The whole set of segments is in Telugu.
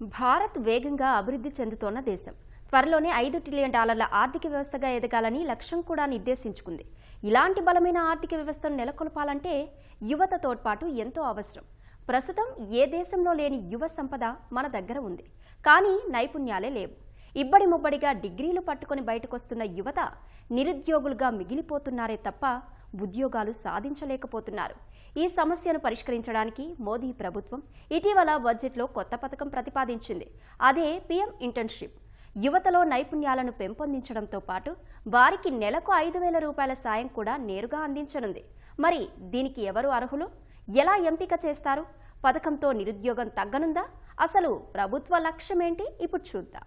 భారత్ వేగంగా అభివృద్ధి చెందుతోన్న దేశం. త్వరలోనే ఐదు ట్రిలియన్ డాలర్ల ఆర్థిక వ్యవస్థగా ఎదగాలని లక్ష్యం కూడా నిర్దేశించుకుంది. ఇలాంటి బలమైన ఆర్థిక వ్యవస్థను నెలకొల్పాలంటే యువత తోడ్పాటు ఎంతో అవసరం. ప్రస్తుతం ఏ దేశంలో లేని యువ సంపద మన దగ్గర ఉంది. కానీ నైపుణ్యాలే లేవు. ఇబ్బడి ముబ్బడిగా డిగ్రీలు పట్టుకొని బయటకొస్తున్న యువత నిరుద్యోగులుగా మిగిలిపోతున్నారే తప్ప ఉద్యోగాలు సాధించలేకపోతున్నారు. ఈ సమస్యను పరిష్కరించడానికి మోదీ ప్రభుత్వం ఇటీవల బడ్జెట్లో కొత్త పథకం ప్రతిపాదించింది. అదే పీఎం ఇంటర్న్షిప్. యువతలో నైపుణ్యాలను పెంపొందించడంతో పాటు వారికి నెలకు ఐదు వేల రూపాయల సాయం కూడా నేరుగా అందించనుంది. మరి దీనికి ఎవరు అర్హులు? ఎలా ఎంపిక చేస్తారు? పథకంతో నిరుద్యోగం తగ్గనుందా? అసలు ప్రభుత్వ లక్ష్యమేంటి? ఇప్పుడు చూద్దాం.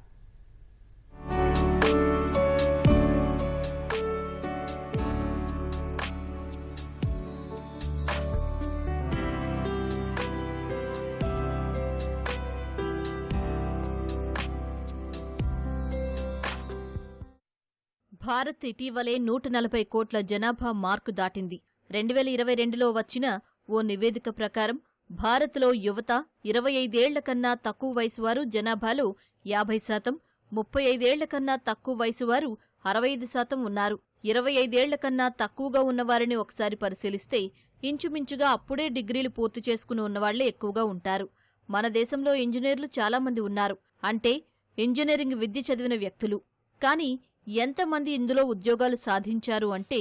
భారత్ ఇటీవలే నూట నలభై కోట్ల జనాభా మార్కు దాటింది. రెండు వేల ఇరవై రెండులో వచ్చిన ఓ నివేదిక ప్రకారం భారత్లో యువత ఇరవై ఐదేళ్ళ కన్నా తక్కువ వయసు వారు జనాభాలో యాభై శాతం ముప్పై ఐదేళ్ళ కన్నా తక్కువ వయసు వారు అరవై ఐదు శాతం ఉన్నారు. ఇరవై ఐదేళ్ళ కన్నా తక్కువగా ఉన్నవారిని ఒకసారి పరిశీలిస్తే ఇంచుమించుగా అప్పుడే డిగ్రీలు పూర్తి చేసుకుని ఉన్నవాళ్ళే ఎక్కువగా ఉంటారు. మన దేశంలో ఇంజనీర్లు చాలామంది ఉన్నారు. అంటే ఇంజనీరింగ్ విద్య చదివిన వ్యక్తులు. కానీ ఎంతమంది ఇందులో ఉద్యోగాలు సాధించారు అంటే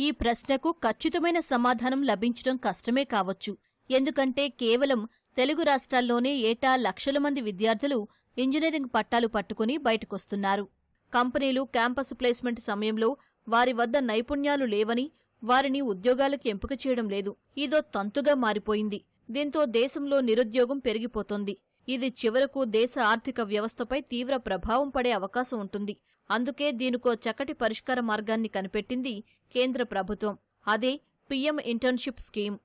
ఈ ప్రశ్నకు ఖచ్చితమైన సమాధానం లభించడం కష్టమే కావచ్చు. ఎందుకంటే కేవలం తెలుగు రాష్ట్రాల్లోనే ఏటా లక్షల మంది విద్యార్థులు ఇంజనీరింగ్ పట్టాలు పట్టుకుని బయటకొస్తున్నారు. కంపెనీలు క్యాంపస్ ప్లేస్మెంట్ సమయంలో వారి వద్ద నైపుణ్యాలు లేవని వారిని ఉద్యోగాలకు ఎంపిక చేయడం లేదు. ఇదో తంతుగా మారిపోయింది. దీంతో దేశంలో నిరుద్యోగం పెరిగిపోతోంది. ఇది చివరకు దేశ ఆర్థిక వ్యవస్థపై తీవ్ర ప్రభావం పడే అవకాశం ఉంటుంది. అందుకే దీనికో చక్కటి పరిష్కార మార్గాన్ని కనిపెట్టింది కేంద్ర ప్రభుత్వం. అదే PM internship scheme.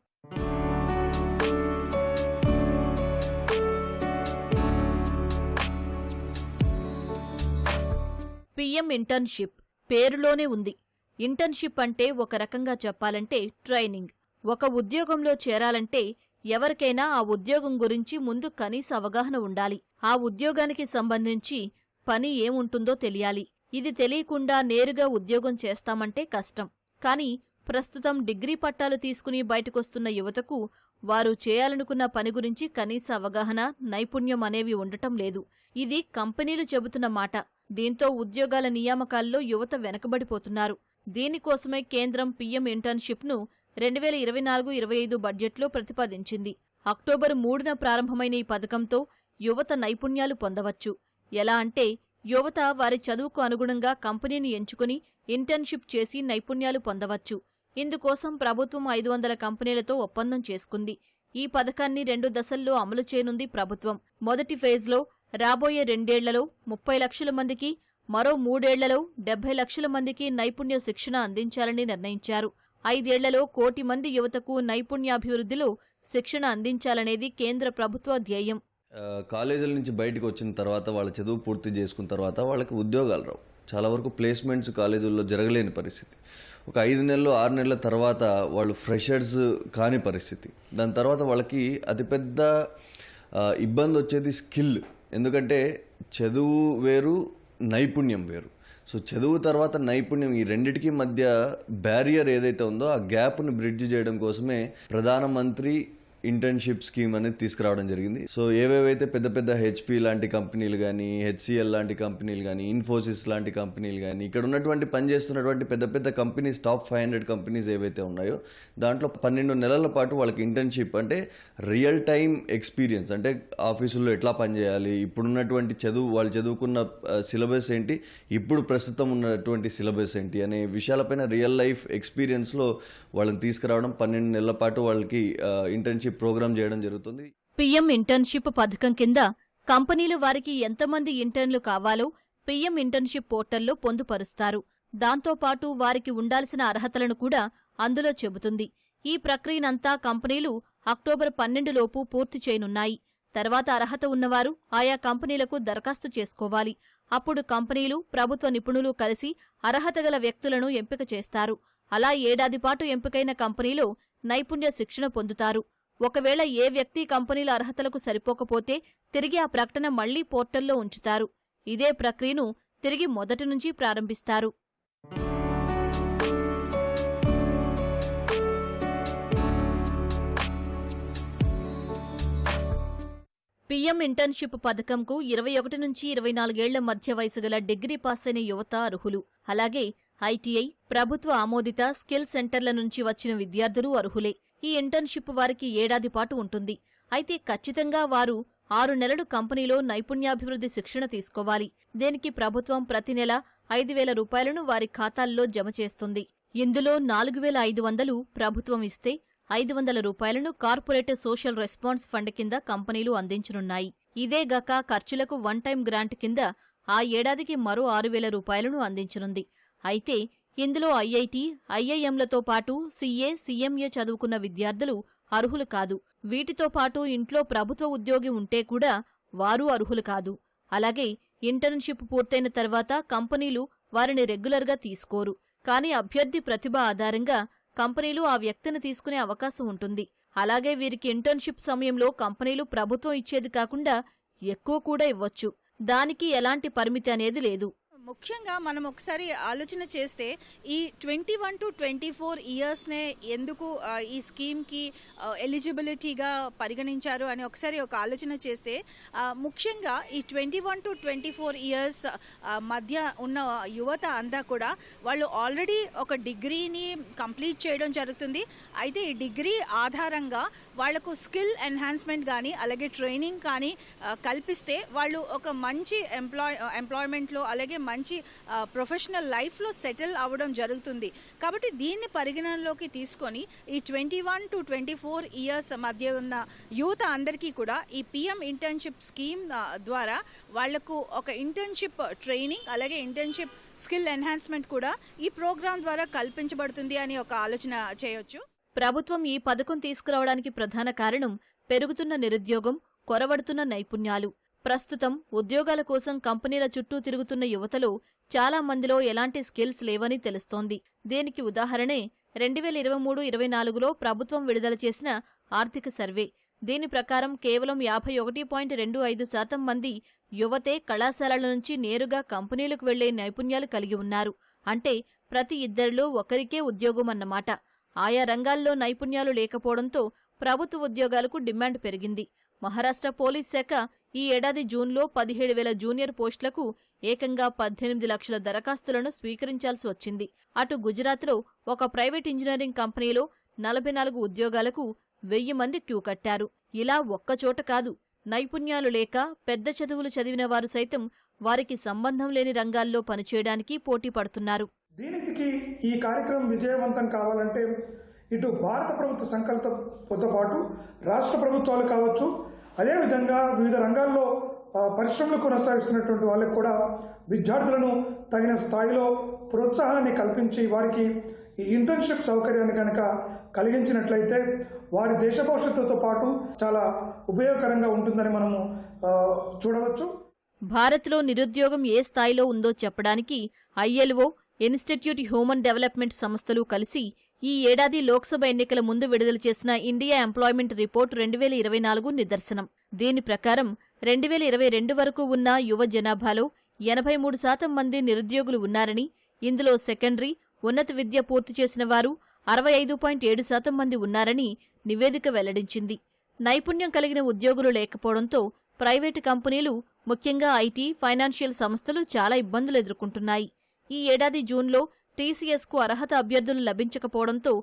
PM internship పేరులోనే ఉంది. ఇంటర్న్షిప్ అంటే ఒక రకంగా చెప్పాలంటే ట్రైనింగ్. ఒక ఉద్యోగంలో చేరాలంటే ఎవరికైనా ఆ ఉద్యోగం గురించి ముందు కనీస అవగాహన ఉండాలి. ఆ ఉద్యోగానికి సంబంధించి పని ఏముంటుందో తెలియాలి. ఇది తెలియకుండా నేరుగా ఉద్యోగం చేస్తామంటే కష్టం. కానీ ప్రస్తుతం డిగ్రీ పట్టాలు తీసుకుని బయటకొస్తున్న యువతకు వారు చేయాలనుకున్న పని గురించి కనీస అవగాహన నైపుణ్యం అనేవి ఉండటం లేదు. ఇది కంపెనీలు చెబుతున్న మాట. దీంతో ఉద్యోగాల నియామకాల్లో యువత వెనకబడిపోతున్నారు. దీనికోసమే కేంద్రం పీఎం ఇంటర్న్షిప్ను రెండు వేల ఇరవై నాలుగు ఇరవై ఐదు బడ్జెట్లో ప్రతిపాదించింది. అక్టోబర్ మూడున ప్రారంభమైన ఈ పథకంతో యువత నైపుణ్యాలు పొందవచ్చు. ఎలా అంటే యువత వారి చదువుకు అనుగుణంగా కంపెనీని ఎంచుకుని ఇంటర్న్షిప్ చేసి నైపుణ్యాలు పొందవచ్చు. ఇందుకోసం ప్రభుత్వం ఐదు వందల కంపెనీలతో ఒప్పందం చేసుకుంది. ఈ పథకాన్ని రెండు దశల్లో అమలు చేయనుంది ప్రభుత్వం. మొదటి ఫేజ్లో రాబోయే రెండేళ్ళలో ముప్పై లక్షల మందికి మరో మూడేళ్ళలో డెబ్బై లక్షల మందికి నైపుణ్య శిక్షణ అందించాలని నిర్ణయించారు. ఐదేళ్ళలో కోటి మంది యువతకు నైపుణ్యాభివృద్ధిలో శిక్షణ అందించాలనేది కేంద్ర ప్రభుత్వ ధ్యేయం. కాలేజీల నుంచి బయటకు వచ్చిన తర్వాత వాళ్ళ చదువు పూర్తి చేసుకున్న తర్వాత వాళ్ళకి ఉద్యోగాలు రావు. చాలా వరకు ప్లేస్మెంట్స్ కాలేజీల్లో జరగలేని పరిస్థితి. ఒక ఐదు నెలలు ఆరు నెలల తర్వాత వాళ్ళు ఫ్రెషర్స్ కాని పరిస్థితి. దాని తర్వాత వాళ్ళకి అతిపెద్ద ఇబ్బంది వచ్చేది స్కిల్. ఎందుకంటే చదువు వేరు నైపుణ్యం వేరు. సో చదువు తర్వాత నైపుణ్యం ఈ రెండిటికి మధ్య బ్యారియర్ ఏదైతే ఉందో ఆ గ్యాప్ను బ్రిడ్జ్ చేయడం కోసమే ప్రధానమంత్రి ఇంటర్న్షిప్ స్కీమ్ అనేది తీసుకురావడం జరిగింది. సో ఏవేవైతే పెద్ద పెద్ద హెచ్పి లాంటి కంపెనీలు కానీ హెచ్సిఎల్ లాంటి కంపెనీలు కానీ ఇన్ఫోసిస్ లాంటి కంపెనీలు కానీ ఇక్కడ ఉన్నటువంటి పనిచేస్తున్నటువంటి పెద్ద పెద్ద companies top five hundred companies ఏవైతే ఉన్నాయో దాంట్లో పన్నెండు నెలల పాటు వాళ్ళకి ఇంటర్న్షిప్ అంటే రియల్ టైం ఎక్స్పీరియన్స్ అంటే ఆఫీసుల్లో ఎట్లా పనిచేయాలి ఇప్పుడున్నటువంటి చదువు వాళ్ళు చదువుకున్న సిలబస్ ఏంటి ఇప్పుడు ప్రస్తుతం ఉన్నటువంటి సిలబస్ ఏంటి అనే విషయాలపైన రియల్ లైఫ్ ఎక్స్పీరియన్స్లో వాళ్ళని తీసుకురావడం పన్నెండు నెలల పాటు వాళ్ళకి ఇంటర్న్షిప్ ప్రోగ్రామ్ చేయడం జరుగుతుంది. పీఎం ఇంటర్న్షిప్ పథకం కింద కంపెనీలు వారికి ఎంతమంది ఇంటర్న్లు కావాలో పీఎం ఇంటర్న్షిప్ పోర్టల్లో పొందుపరుస్తారు. దాంతోపాటు వారికి ఉండాల్సిన అర్హతలను కూడా అందులో చెబుతుంది. ఈ ప్రక్రియనంతా కంపెనీలు అక్టోబర్ పన్నెండులోపు పూర్తి చేయనున్నాయి. తర్వాత అర్హత ఉన్నవారు ఆయా కంపెనీలకు దరఖాస్తు చేసుకోవాలి. అప్పుడు కంపెనీలు ప్రభుత్వ నిపుణులు కలిసి అర్హత గల వ్యక్తులను ఎంపిక చేస్తారు. అలా ఏడాది పాటు ఎంపికైన కంపెనీలో నైపుణ్య శిక్షణ పొందుతారు. ఒకవేళ ఏ వ్యక్తి కంపెనీల అర్హతలకు సరిపోకపోతే తిరిగి ఆ ప్రకటన మళ్ళీ పోర్టల్లో ఉంచుతారు. ఇదే ప్రక్రియను తిరిగి మొదటి నుంచి ప్రారంభిస్తారు. పీఎం ఇంటర్న్షిప్ పథకంకు ఇరవై ఒకటి నుంచి ఇరవై నాలుగేళ్ళ మధ్య వయసు గల డిగ్రీ పాస్ అయిన యువత అర్హులు. అలాగే ఐటీఐ ప్రభుత్వ ఆమోదిత స్కిల్ సెంటర్ల నుంచి వచ్చిన విద్యార్థులు అర్హులే. ఈ ఇంటర్న్షిప్ వారికి ఏడాది పాటు ఉంటుంది. అయితే ఖచ్చితంగా వారు ఆరు నెలలు కంపెనీలో నైపుణ్యాభివృద్ధి శిక్షణ తీసుకోవాలి. దీనికి ప్రభుత్వం ప్రతి నెల ఐదు వేల రూపాయలను వారి ఖాతాల్లో జమ చేస్తుంది. ఇందులో నాలుగు వేల ఐదు వందలు ప్రభుత్వం ఇస్తే ఐదు వందల రూపాయలను కార్పొరేట్ సోషల్ రెస్పాన్స్ ఫండ్ కింద కంపెనీలు అందించనున్నాయి. ఇదేగాక ఖర్చులకు వన్ టైం గ్రాంట్ కింద ఆ ఏడాదికి మరో ఆరు వేల రూపాయలను అందించనుంది. అయితే ఇందులో ఐఐటి ఐఐఎంలతో పాటు సీఏ సీఎంఏ చదువుకున్న విద్యార్థులు అర్హులు కాదు. వీటితో పాటు ఇంట్లో ప్రభుత్వ ఉద్యోగి ఉంటే కూడా వారు అర్హులు కాదు. అలాగే ఇంటర్న్షిప్ పూర్తయిన తర్వాత కంపెనీలు వారిని రెగ్యులర్గా తీసుకోరు. కానీ అభ్యర్థి ప్రతిభ ఆధారంగా కంపెనీలు ఆ వ్యక్తిని తీసుకునే అవకాశం ఉంటుంది. అలాగే వీరికి ఇంటర్న్షిప్ సమయంలో కంపెనీలు ప్రభుత్వం ఇచ్చేది కాకుండా ఎక్కువ కూడా ఇవ్వచ్చు. దానికి ఎలాంటి పరిమితి అనేది లేదు. ముఖ్యంగా మనం ఒకసారి ఆలోచన చేస్తే ఈ twenty one to twenty four ఇయర్స్నే ఎందుకు ఈ స్కీమ్కి ఎలిజిబిలిటీగా పరిగణించారు అని ఒకసారి ఒక ఆలోచన చేస్తే ముఖ్యంగా ఈ twenty one to twenty four years మధ్య ఉన్న యువత అంతా కూడా వాళ్ళు ఆల్రెడీ ఒక డిగ్రీని కంప్లీట్ చేయడం జరుగుతుంది. అయితే ఈ డిగ్రీ ఆధారంగా వాళ్ళకు స్కిల్ ఎన్హాన్స్మెంట్ కానీ అలాగే ట్రైనింగ్ కానీ కల్పిస్తే వాళ్ళు ఒక మంచి ఎంప్లాయ్ ఎంప్లాయ్మెంట్లో అలాగే మంచి మంచి ప్రొఫెషనల్ లైఫ్లో సెటిల్ అవ్వడం జరుగుతుంది. కాబట్టి దీన్ని పరిగణనలోకి తీసుకొని ఈ twenty one to twenty four years మధ్య ఉన్న యువత అందరికీ కూడా ఈ పిఎం ఇంటర్న్షిప్ స్కీమ్ ద్వారా వాళ్ళకు ఒక ఇంటర్న్షిప్ ట్రైనింగ్ అలాగే ఇంటర్న్షిప్ స్కిల్ ఎన్హాన్స్మెంట్ కూడా ఈ ప్రోగ్రాం ద్వారా కల్పించబడుతుంది అని ఒక ఆలోచన చేయొచ్చు. ప్రభుత్వం ఈ పథకం తీసుకురావడానికి ప్రధాన కారణం పెరుగుతున్న నిరుద్యోగం కొరవడుతున్న నైపుణ్యాలు. ప్రస్తుతం ఉద్యోగాల కోసం కంపెనీల చుట్టూ తిరుగుతున్న యువతలో చాలా మందిలో ఎలాంటి స్కిల్స్ లేవని తెలుస్తోంది. దీనికి ఉదాహరణే రెండు వేల ఇరవై మూడు ఇరవై నాలుగులో ప్రభుత్వం విడుదల చేసిన ఆర్థిక సర్వే. దీని ప్రకారం కేవలం యాభై ఒకటి పాయింట్ రెండు ఐదు శాతం మంది యువతే కళాశాలల నుంచి నేరుగా కంపెనీలకు వెళ్ళే నైపుణ్యాలు కలిగి ఉన్నారు. అంటే ప్రతి ఇద్దరిలో ఒకరికే ఉద్యోగం అన్నమాట. ఆయా రంగాల్లో నైపుణ్యాలు లేకపోవడంతో ప్రభుత్వ ఉద్యోగాలకు డిమాండ్ పెరిగింది. మహారాష్ట్ర పోలీస్ శాఖ ఈ ఏడాది జూన్లో పదిహేడు వేల జూనియర్ పోస్టులకు ఏకంగా పద్దెనిమిది లక్షల దరఖాస్తులను స్వీకరించాల్సి వచ్చింది. అటు గుజరాత్లో ఒక ప్రైవేట్ ఇంజనీరింగ్ కంపెనీలో నలభై నాలుగు ఉద్యోగాలకు వెయ్యి మంది క్యూ కట్టారు. ఇలా ఒక్కచోట కాదు నైపుణ్యాలు లేక పెద్ద చదువులు చదివిన వారు సైతం వారికి సంబంధం లేని రంగాల్లో పనిచేయడానికి పోటీ పడుతున్నారు. దీనికి ఈ కార్యక్రమం విజయవంతం కావాలంటే ఇటు భారత ప్రభుత్వ సంకల్పంతో పాటు రాష్ట్ర ప్రభుత్వాలు కావచ్చు అదేవిధంగా వివిధ రంగాల్లో పరిశ్రమలు కొనసాగిస్తున్నటువంటి వాళ్ళకి కూడా విద్యార్థులను తగిన స్థాయిలో ప్రోత్సాహాన్ని కల్పించి వారికి ఈ ఇంటర్న్షిప్ సౌకర్యాన్ని కనుక కలిగించినట్లయితే వారి దేశ భవిష్యత్తుతో పాటు చాలా ఉపయోగకరంగా ఉంటుందని మనము చూడవచ్చు. భారత్లో నిరుద్యోగం ఏ స్థాయిలో ఉందో చెప్పడానికి ఐఎల్ఓ ఇన్స్టిట్యూట్ హ్యూమన్ డెవలప్మెంట్ సంస్థలు కలిసి ఈ ఏడాది లోక్సభ ఎన్నికల ముందు విడుదల చేసిన ఇండియా ఎంప్లాయ్మెంట్ రిపోర్ట్ రెండు వేల ఇరవై నాలుగు నిదర్శనం. దీని ప్రకారం రెండు వేల ఇరవై రెండు వరకు ఉన్న యువ జనాభాలో ఎనభై మూడు శాతం మంది నిరుద్యోగులు ఉన్నారని ఇందులో సెకండరీ ఉన్నత విద్య పూర్తి చేసిన వారు అరవై ఐదు పాయింట్ ఏడు శాతం మంది ఉన్నారని నివేదిక వెల్లడించింది. నైపుణ్యం కలిగిన ఉద్యోగులు లేకపోవడంతో ప్రైవేటు కంపెనీలు ముఖ్యంగా ఐటీ ఫైనాన్షియల్ సంస్థలు చాలా ఇబ్బందులు ఎదుర్కొంటున్నాయి. ఈ ఏడాది జూన్లో టీసీఎస్కు అర్హత అభ్యర్థులు లభించకపోవడంతో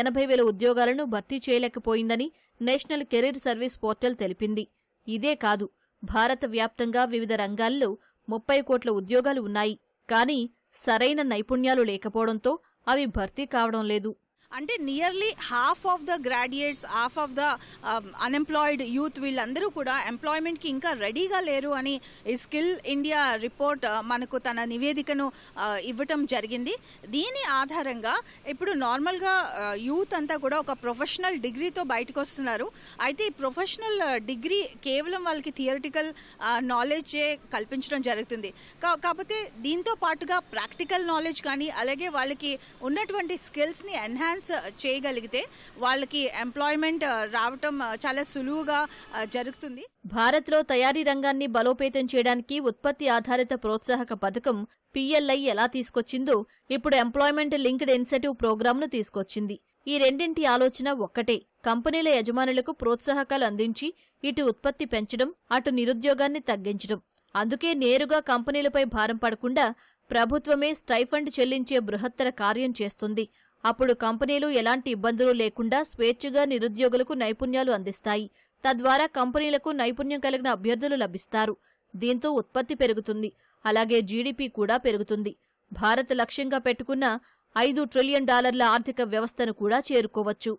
ఎనభై వేల ఉద్యోగాలను భర్తీ చేయలేకపోయిందని నేషనల్ కెరీర్ సర్వీస్ పోర్టల్ తెలిపింది. ఇదే కాదు భారత వ్యాప్తంగా వివిధ రంగాల్లో ముప్పై కోట్ల ఉద్యోగాలు ఉన్నాయి. కానీ సరైన నైపుణ్యాలు లేకపోవడంతో అవి భర్తీ కావడం లేదు. అంటే nearly half of the graduates half of the unemployed youth వీళ్ళందరూ కూడా ఎంప్లాయ్మెంట్కి ఇంకా రెడీగా లేరు అని ఈ స్కిల్ ఇండియా రిపోర్ట్ uh, మనకు తన నివేదికను uh, ఇవ్వటం జరిగింది. దీని ఆధారంగా ఇప్పుడు నార్మల్గా uh, యూత్ అంతా కూడా ఒక ప్రొఫెషనల్ డిగ్రీతో బయటకు వస్తున్నారు అయితే ఈ ప్రొఫెషనల్ డిగ్రీ కేవలం వాళ్ళకి థియరిటికల్ నాలెడ్జే కల్పించడం జరుగుతుంది. కా- కాకపోతే దీంతో పాటుగా ప్రాక్టికల్ నాలెడ్జ్ కానీ అలాగే వాళ్ళకి ఉన్నటువంటి స్కిల్స్ని ఎన్హాన్స్ బ్యాలెన్స్ చేయగలిగితే వాళ్ళకి ఎంప్లాయ్మెంట్ రావటం చాలా సులువుగా జరుగుతుంది. భారత్లో తయారీ రంగాన్ని బలోపేతం చేయడానికి ఉత్పత్తి ఆధారిత ప్రోత్సాహక పథకం పిఎల్ఐ ఎలా తీసుకొచ్చిందో ఇప్పుడు ఎంప్లాయ్మెంట్ లింక్డ్ ఇన్సెటివ్ ప్రోగ్రాంను తీసుకొచ్చింది. ఈ రెండింటి ఆలోచన ఒక్కటే. కంపెనీల యజమానులకు ప్రోత్సాహకాలు అందించి ఇటు ఉత్పత్తి పెంచడం అటు నిరుద్యోగాన్ని తగ్గించడం. అందుకే నేరుగా కంపెనీలపై భారం పడకుండా ప్రభుత్వమే స్టైఫండ్ చెల్లించే బృహత్తర కార్యం చేస్తుంది. అప్పుడు కంపెనీలు ఎలాంటి ఇబ్బందులు లేకుండా స్వేచ్ఛగా నిరుద్యోగులకు నైపుణ్యాలు అందిస్తాయి. తద్వారా కంపెనీలకు నైపుణ్యం కలిగిన అభ్యర్థులు లభిస్తారు. దీంతో ఉత్పత్తి పెరుగుతుంది. అలాగే జీడిపి కూడా పెరుగుతుంది. భారత్ లక్ష్యంగా పెట్టుకున్న ఐదు ట్రిలియన్ డాలర్ల ఆర్థిక వ్యవస్థను కూడా చేరుకోవచ్చు.